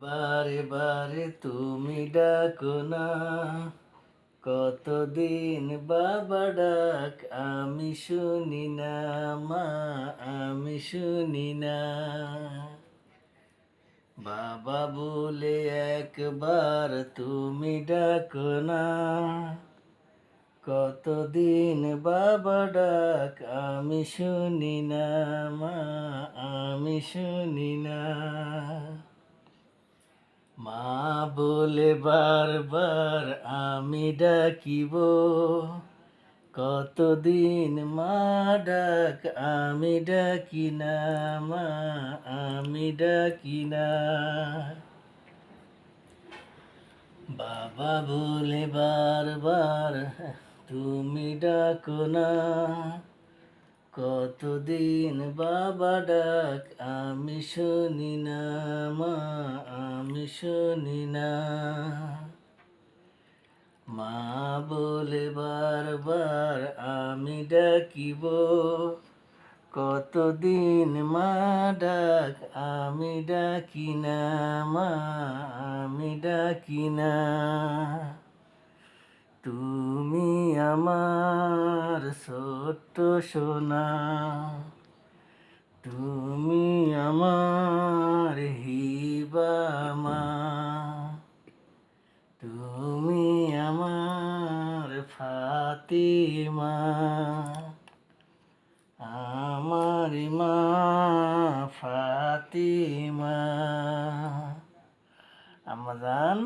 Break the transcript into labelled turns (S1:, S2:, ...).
S1: বারে বারে তুমি ডাকো না। কতদিন বাবা ডাক আমি শুনি না, মা আমি শুনি না। বাবা বলে একবার তুমি ডাকো না। কতদিন বাবা ডাক আমি শুনি না, মা আমি শুনি মা বলে বারবার আমি ডাকিব। কতদিন মা ডাক, আমি ডাকি না, মা, আমি ডাকি না। বাবা বলে বারবার, তুমি ডাকো না। কতদিন বাবা ডাক, আমি শুনি না মা, আমি শুনি না। মা বলে বারবার, আমি ডাকিব। কতদিন মা ডাক, আমি ডাকি না মা, আমি ডাকি না। তুমি আমার ছোট্ট সোনা তুমি আমার হিবামা তুমি আমার ফাতিমা। আমার মা ফাতিমা। আমাজান